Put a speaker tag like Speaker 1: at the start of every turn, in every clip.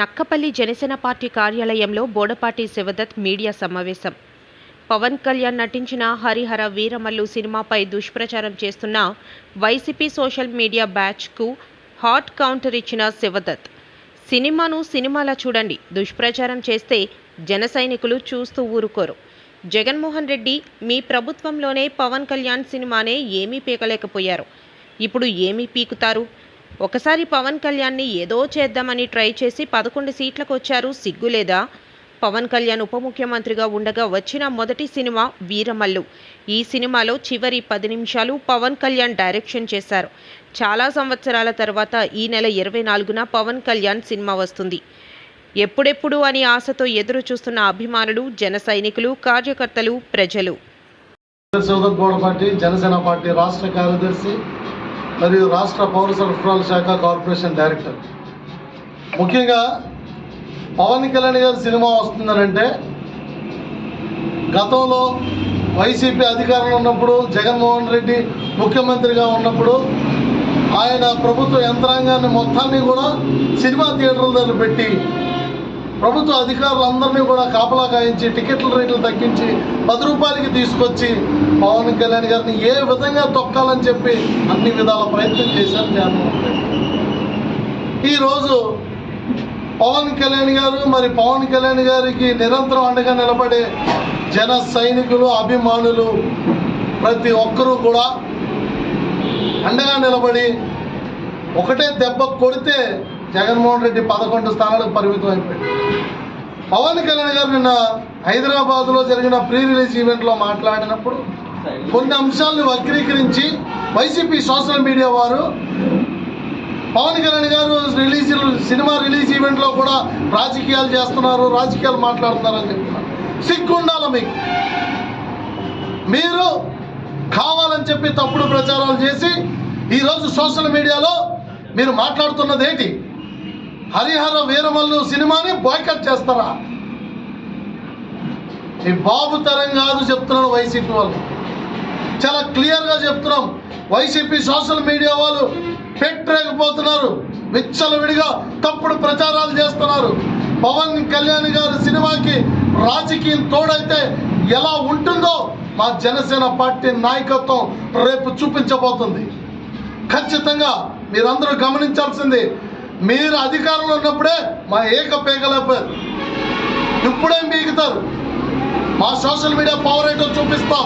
Speaker 1: Nakkapalli Janasena party కార్యాలయంలో Bodapati Shivdatt media సమావేశం. పవన్ కళ్యాణ్ నటించిన హరిహర వీరమల్లు సినిమాపై దుష్ప్రచారం చేస్తున్న వైసీపీ సోషల్ మీడియా బ్యాచ్కు హాట్ కౌంటర్ ఇచ్చిన శివదత్. సినిమాను సినిమాలా చూడండి దుష్ప్రచారం చేస్తే జన సైనికులు చూస్తూ ఊరుకోరు. జగన్మోహన్ రెడ్డి మీ ప్రభుత్వంలోనే పవన్ కళ్యాణ్ సినిమానే ఏమీ పీకలేకపోయారు. ఇప్పుడు ఏమీ పీకుతారు? ఒకసారి పవన్ కళ్యాణ్ని ఏదో చేద్దామని ట్రై చేసి పదకొండు సీట్లకు వచ్చారు సిగ్గులేదా పవన్ కళ్యాణ్ ఉప ముఖ్యమంత్రిగా ఉండగా వచ్చిన మొదటి సినిమా వీరమల్లు. ఈ సినిమాలో చివరి పది నిమిషాలు పవన్ కళ్యాణ్ డైరెక్షన్ చేశారు. చాలా సంవత్సరాల తర్వాత ఈ నెల ఇరవై నాలుగున పవన్ కళ్యాణ్ సినిమా వస్తుంది. ఎప్పుడెప్పుడు అని ఆశతో ఎదురు చూస్తున్న అభిమానులు జన సైనికులు కార్యకర్తలు ప్రజలు.
Speaker 2: జనసేన పార్టీ రాష్ట్ర కార్యదర్శి మరియు రాష్ట్ర పౌర సరఫరాల శాఖ కార్పొరేషన్ డైరెక్టర్. ముఖ్యంగా పవన్ కళ్యాణ్ గారి సినిమా వస్తుందనంటే గతంలో వైసీపీ అధికారంలో ఉన్నప్పుడు జగన్మోహన్ రెడ్డి ముఖ్యమంత్రిగా ఉన్నప్పుడు ఆయన ప్రభుత్వ యంత్రాంగాన్ని మొత్తాన్ని కూడా సినిమా థియేటర్ల దగ్గర పెట్టి ప్రభుత్వ అధికారులందరినీ కూడా కాపలా కాయించి టికెట్ల రేట్లు తగ్గించి పది రూపాయలకి తీసుకొచ్చి పవన్ కళ్యాణ్ గారిని ఏ విధంగా తొక్కాలని చెప్పి అన్ని విధాల ప్రయత్నం చేశారు జగన్మోహన్ రెడ్డి ఈరోజు పవన్ కళ్యాణ్ గారు మరి పవన్ కళ్యాణ్ గారికి నిరంతరం అండగా నిలబడే జన సైనికులు అభిమానులు ప్రతి ఒక్కరూ కూడా అండగా నిలబడి ఒకటే దెబ్బ కొడితే జగన్మోహన్ రెడ్డి పదకొండు స్థానాలకు పరిమితం అయిపోయింది. పవన్ కళ్యాణ్ గారు నిన్న హైదరాబాద్లో జరిగిన ప్రీ రిలీజ్ ఈవెంట్లో మాట్లాడినప్పుడు కొన్ని అంశాలను వక్రీకరించి వైసీపీ సోషల్ మీడియా వారు పవన్ కళ్యాణ్ గారు రిలీజ్ సినిమా రిలీజ్ ఈవెంట్లో కూడా రాజకీయాలు చేస్తున్నారు రాజకీయాలు మాట్లాడుతున్నారు అని చెప్తున్నారు. సిగ్గుండాలి మీకు? మీరు కావాలని చెప్పి తప్పుడు ప్రచారాలు చేసి ఈరోజు సోషల్ మీడియాలో మీరు మాట్లాడుతున్నది ఏంటి? హరిహర వీరమల్లు సినిమాని బాయ్కట్ చేస్తారా? ఈ బాబు తరం కాదు చెప్తున్నాను వైసీపీ వాళ్ళు. చాలా క్లియర్గా చెప్తున్నాం. వైసీపీ సోషల్ మీడియా వాళ్ళు పెట్టలేకపోతున్నారు. విచ్చలవిడిగా తప్పుడు ప్రచారాలు చేస్తున్నారు. పవన్ కళ్యాణ్ గారి సినిమాకి రాజకీయం తోడైతే ఎలా ఉంటుందో మా జనసేన పార్టీ నాయకత్వం రేపు చూపించబోతుంది. ఖచ్చితంగా మీరందరూ గమనించాల్సింది మీరు అధికారంలో ఉన్నప్పుడే మా ఏక పేకలేపారు ఇప్పుడే మిగుతారు మా సోషల్ మీడియా పవర్ ఏంటో చూపిస్తాం.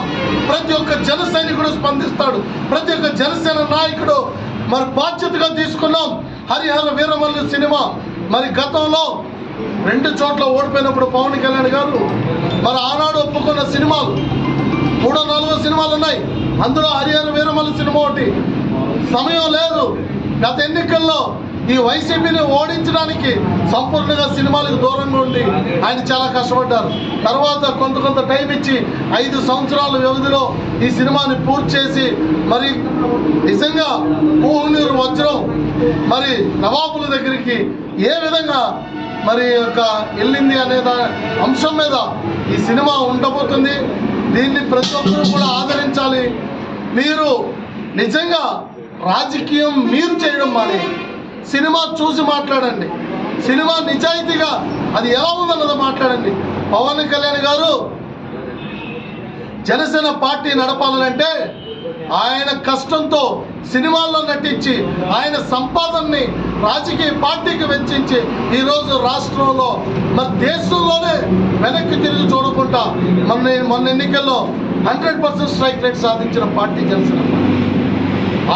Speaker 2: ప్రతి ఒక్క జన సైనికుడు స్పందిస్తాడు. ప్రతి ఒక్క జనసేన నాయకుడు మరి బాధ్యతగా తీసుకున్నాం. హరిహర వీరమల్లు సినిమా. మరి గతంలో రెండు చోట్ల ఓడిపోయినప్పుడు పవన్ కళ్యాణ్ గారు మరి ఆనాడు ఒప్పుకున్న సినిమాలు. మూడో నాలుగో సినిమాలు ఉన్నాయి. అందులో హరిహర వీరమల్లు సినిమా ఒకటి. సమయం లేదు. గత ఎన్నికల్లో ఈ వైసీపీని ఓడించడానికి సంపూర్ణంగా సినిమాలకు దూరంగా ఉండి ఆయన చాలా కష్టపడ్డారు. తర్వాత కొంత కొంత టైం ఇచ్చి ఐదు సంవత్సరాల వ్యవధిలో ఈ సినిమాని పూర్తి చేసి మరి నిజంగా పూహనీరు వజ్రం మరి నవాబుల దగ్గరికి ఏ విధంగా మరి యొక్క వెళ్ళింది అనే అంశం మీద ఈ సినిమా ఉండబోతుంది. దీన్ని ప్రతి ఒక్కరూ కూడా ఆదరించాలి. మీరు నిజంగా రాజకీయం మీరు చేయడం మానే సినిమా చూసి మాట్లాడండి సినిమా నిజాయితీగా అది ఎలా ఉందన్నది మాట్లాడండి పవన్ కళ్యాణ్ గారు జనసేన పార్టీ నడపాలనంటే ఆయన కష్టంతో సినిమాల్లో నటించి ఆయన సంపాదనని రాజకీయ పార్టీకి వెచ్చించి ఈరోజు రాష్ట్రంలో మన దేశంలోనే వెనక్కి తిరిగి చూడకుండా మొన్న మొన్న ఎన్నికల్లో హండ్రెడ్ పర్సెంట్ స్ట్రైక్ రేట్ సాధించిన పార్టీ జనసేన పార్టీ.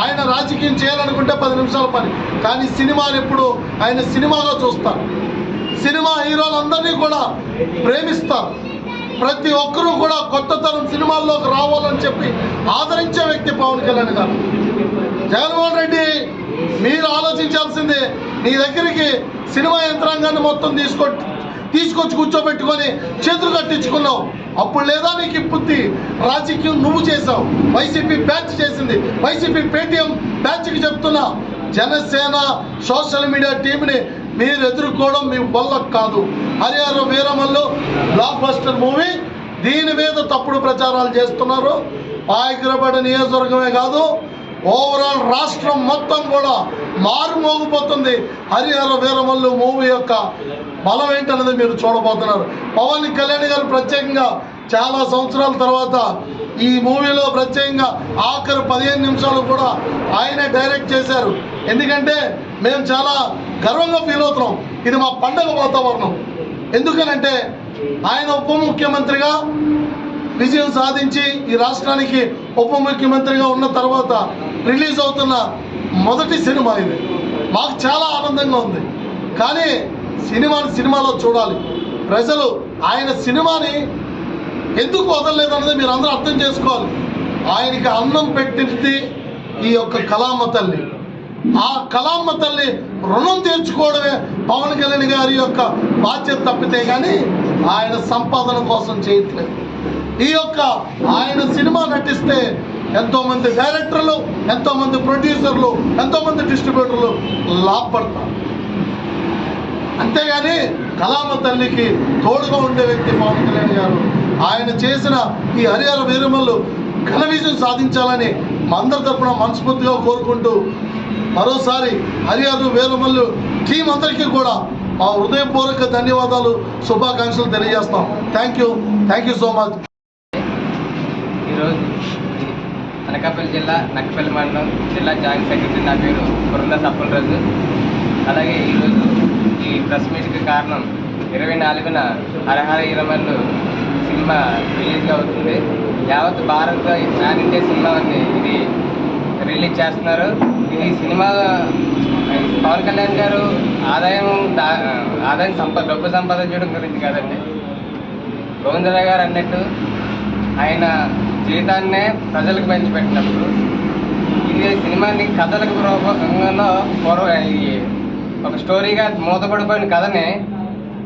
Speaker 2: ఆయన రాజకీయం చేయాలనుకుంటే పది నిమిషాల పని. కానీ సినిమాని ఎప్పుడు ఆయన సినిమాగా చూస్తారు. సినిమా హీరోలందరినీ కూడా ప్రేమిస్తారు. ప్రతి ఒక్కరూ కూడా కొత్త తరం సినిమాల్లోకి రావాలని చెప్పి ఆదరించే వ్యక్తి పవన్ కళ్యాణ్ గారు. జగన్మోహన్ రెడ్డి మీరు ఆలోచించాల్సిందే నీ దగ్గరికి సినిమా యంత్రాంగాన్ని మొత్తం తీసుకొ తీసుకొచ్చి కూర్చోబెట్టుకొని చేతులు కట్టించుకున్నావు. అప్పుడు లేదా నీకు ఇప్పుద్ది రాజకీయం నువ్వు చేసావు. వైసీపీ బ్యాచ్ చేసింది. వైసీపీ పేటీఎం బ్యాచ్కి చెప్తున్నా. జనసేన సోషల్ మీడియా టీంని మీరు ఎదుర్కోవడం మీ వల్ల కాదు. Harihara Veeramallu blockbuster movie దీని మీద తప్పుడు ప్రచారాలు చేస్తున్నారు. పాయకరపడ నియోజకవర్గమే కాదు ఓవరాల్ రాష్ట్రం మొత్తం కూడా మారుమోగిపోతుంది హరిహర వీరమల్లు మూవీ యొక్క బలం ఏంటనేది మీరు చూడబోతున్నారు. పవన్ కళ్యాణ్ గారు ప్రత్యేకంగా చాలా సంవత్సరాల తర్వాత ఈ మూవీలో ప్రత్యేకంగా ఆఖరి పదిహేను నిమిషాలు కూడా ఆయనే డైరెక్ట్ చేశారు. ఎందుకంటే మేము చాలా గర్వంగా ఫీల్ అవుతున్నాం. ఇది మా పండగ వాతావరణం. ఎందుకనంటే ఆయన ఉప ముఖ్యమంత్రిగా విజయం సాధించి ఈ రాష్ట్రానికి ఉప ముఖ్యమంత్రిగా ఉన్న తర్వాత రిలీజ్ అవుతున్న మొదటి సినిమా ఇది. మాకు చాలా ఆనందంగా ఉంది. కానీ సినిమాని సినిమాలో చూడాలి. ప్రజలు ఆయన సినిమాని ఎందుకు వదలలేదు అన్నది మీరు అందరూ అర్థం చేసుకోవాలి. ఆయనకి అన్నం పెట్టింది ఈ యొక్క కళామ్మ తల్లి. ఆ కళామ్మ తల్లి రుణం తీర్చుకోవడమే పవన్ కళ్యాణ్ గారి యొక్క బాధ్యత తప్పితే కానీ ఆయన సంపాదన కోసం చేయట్లేదు. ఈ యొక్క ఆయన సినిమా నటిస్తే ఎంతోమంది డైరెక్టర్లు ఎంతోమంది ప్రొడ్యూసర్లు ఎంతోమంది డిస్ట్రిబ్యూటర్లు లాభపడతారు. అంతేగాని కలామ తల్లికి తోడుగా ఉండే వ్యక్తి పవన్ కళ్యాణ్ గారు ఆయన చేసిన ఈ హరిహర వీరమల్లు ఘన విజయం సాధించాలని మా అందరి తరఫున మనస్ఫూర్తిగా కోరుకుంటూ మరోసారి హరిహర వీరమల్లు టీం అందరికీ కూడా మా హృదయపూర్వక ధన్యవాదాలు శుభాకాంక్షలు తెలియజేస్తాం. Thank you thank you so much
Speaker 3: ఈరోజు అనకాపల్లి జిల్లా నక్కపల్లి మండలం జిల్లా జాయింట్ సెక్రటరీ నా పేరు బృంద సప్పలరాజు. అలాగే ఈరోజు ఈ ప్రెస్ మీట్కి కారణం ఇరవై నాలుగున హరహర ఇరమల్లు సినిమా రిలీజ్ అవుతుంది. యావత్ భారత్ ప్యాన్ ఇండియా సినిమా ఉంది. ఇది రిలీజ్ చేస్తున్నారు. ఇది సినిమా పవన్ కళ్యాణ్ గారు ఆదాయం ఆదాయం సంపద డబ్బు సంపాదించడం గురించి కాదండి. గోవిందరావు గారు అన్నట్టు ఆయన జీవితాన్నే ప్రజలకు పంచిపెట్టినప్పుడు ఇది సినిమాని కథలకు రూపంలో పూర్వ ఒక స్టోరీగా మూతపడిపోయిన కథని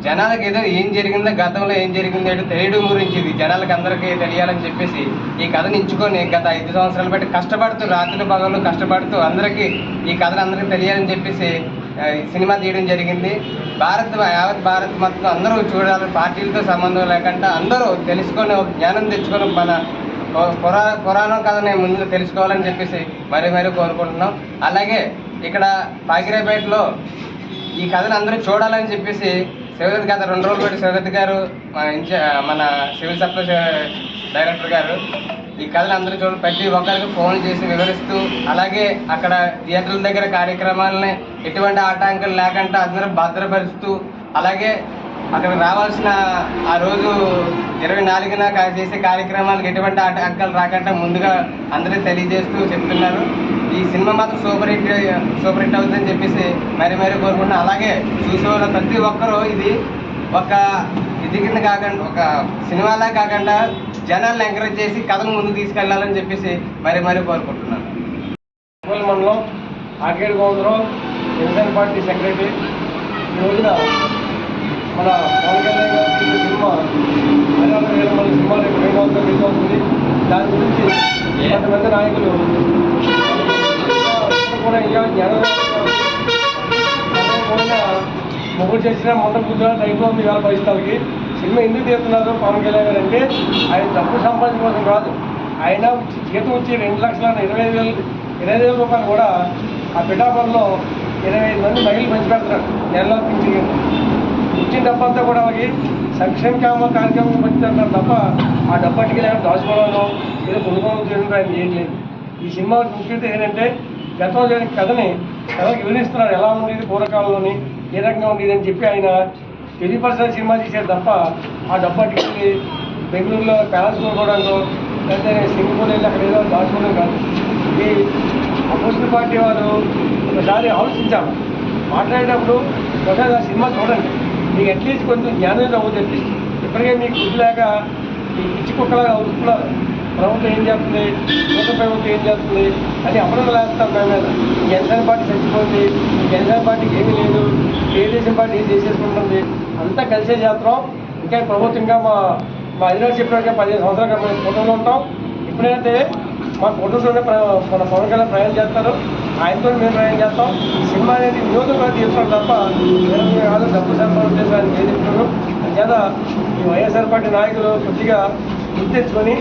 Speaker 3: జనాలకు ఏదో ఏం జరిగిందో గతంలో ఏం జరిగిందో ఏంటో తెలియడం గురించి ఇది. జనాలకు అందరికీ తెలియాలని చెప్పేసి ఈ కథను ఎంచుకొని గత ఐదు సంవత్సరాలు బట్టి కష్టపడుతూ రాత్రి భాగంలో కష్టపడుతూ అందరికీ ఈ కథను అందరికీ తెలియాలని చెప్పేసి సినిమా తీయడం జరిగింది. భారత్ యావత్ భారత్ మొత్తం అందరూ చూడాలి. పార్టీలతో సంబంధం లేకుండా అందరూ తెలుసుకొని ఒక జ్ఞానం తెచ్చుకొని మన పురా పురాణం కథని ముందు తెలుసుకోవాలని చెప్పేసి మరీ మరీ కోరుకుంటున్నాం. అలాగే ఇక్కడ పాకిరేపేటలో ఈ కథను అందరూ చూడాలని చెప్పేసి శివదత్ గత రెండు రోజులు పెట్టి శివదత్ గారు మన మన సివిల్ సప్లై డైరెక్టర్ గారు ఈ కథను అందరూ చూడ ప్రతి ఒక్కరికి ఫోన్ చేసి వివరిస్తూ అలాగే అక్కడ థియేటర్ల దగ్గర కార్యక్రమాలని ఎటువంటి ఆటంకాలు లేకుండా అందరూ భద్రపరుస్తూ అలాగే అక్కడ రావాల్సిన ఆ రోజు ఇరవై నాలుగున చేసే కార్యక్రమాలకు ఎటువంటి ఆటంకాలు రాకుండా ముందుగా అందరూ తెలియజేస్తూ చెప్తున్నారు. ఈ సినిమా మాత్రం సూపర్ హిట్ సూపర్ హిట్ అవుతుందని చెప్పేసి మరీ మరీ కోరుకుంటున్నాం. అలాగే చూసేవాళ్ళ ప్రతి ఒక్కరూ ఇది ఒక ఇది కింద కాకుండా ఒక సినిమాలా కాకుండా జనాలను ఎంకరేజ్ చేసి కథను ముందుకు తీసుకెళ్ళాలని చెప్పేసి మరీ మరీ కోరుకుంటున్నాను
Speaker 4: మండలం ఆకేడు గోందరం జనసేన పార్టీ సెక్రటరీ. ఈ రోజున మన పవన్ కళ్యాణ్ గారి సినిమా హరియాణ వేలమల్లి సినిమా రేపు రిలీజ్ అవుతుంది దాని గురించి కొంతమంది నాయకులు కూడా ఇంకా జ్ఞానం మొగ్గు చేసిన మొండ గుజరాత్ టైప్లో ఉంది వేల పరిస్థితులకి. సినిమా ఎందుకు తీస్తున్నారు? పవన్ కళ్యాణ్ గారు అంటే ఆయన డబ్బు సంపాదించడం కోసం కాదు. ఆయన జీతం వచ్చి రెండు లక్షల ఇరవై ఐదు వేలు ఇరవై ఐదు వేల రూపాయలు కూడా ఆ పిఠాపురంలో ఇరవై ఐదు మంది మహిళలు పంచి పెడతారు నెలలో పింఛన్ వచ్చిన డబ్బంతా కూడా అవి సంక్షేమ కార్యక్రమం పంచుతారు తప్ప ఆ డబ్బు అట్టుకి లేకుండా దాచుకోవడంలో ఏదో కొనుగోలు చేయడం ఆయన ఏం లేదు. ఈ సినిమా ముఖ్యత ఏంటంటే గతంలో జరిగిన కథని కథకి వివరిస్తున్నారు. ఎలా ఉండేది పూర్వకాలంలోని ఏ రకంగా ఉండేది అని చెప్పి ఆయన తెలియపరచిన సినిమా తీశారు తప్ప ఆ డబ్బు వెళ్ళి బెంగళూరులో ప్యాలెస్ కొనుక్కోవడంలో లేకపోతే సింగపూర్ వెళ్ళి అక్కడ ఏదో దాచుకోవడం కాదు. ఈ అపోజిషన్ పార్టీ వారు ఒకసారి ఆలోచించాలి. మాట్లాడేటప్పుడు ఒకసారి ఆ సినిమా చూడండి. మీకు అట్లీస్ట్ కొంచెం జ్ఞానం అవుతుంది అట్లీస్ట్. ఇప్పటికే మీకు గుడ్డు లేక పిచ్చి కుక్కలాగా అవుతున్నారు ప్రభుత్వం ఏం చేస్తుంది? కేంద్ర ప్రభుత్వం ఏం చేస్తుంది? అని అమలు లేస్తాం దాని మీద జనసేన పార్టీ చచ్చిపోయింది జనసేన పార్టీకి ఏమీ లేదు. తెలుగుదేశం పార్టీ ఏం చేసేసుకుంటుంది? అంతా కలిసే చేస్తాం ఇంకా ప్రభుత్వంగా ప్రభుత్వం ఇంకా మా మా అధినారు చెప్పినట్టుగా పదిహేను సంవత్సరాలుగా మేము ఫోటోలో ఉంటాం. ఇప్పుడైతే మా ఫోటోస్లోనే మన పవన్ కళ్యాణ్ ప్రయాణం చేస్తారు ఆయనతో మేము ప్రయాణం చేస్తాం. సినిమా అనేది వినోదంగా తీసుకోవడం తప్ప వేరే కాదు. డబ్బు సంపాదన చేసాలని ఏది ఈ వైఎస్ఆర్ పార్టీ నాయకులు కొద్దిగా గుర్తించుకొని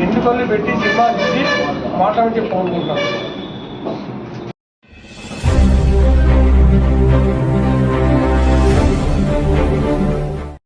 Speaker 4: రెండు కళ్ళు పెట్టి సినిమా చూసి మాట్లాడి చెప్పుకుంటున్నాం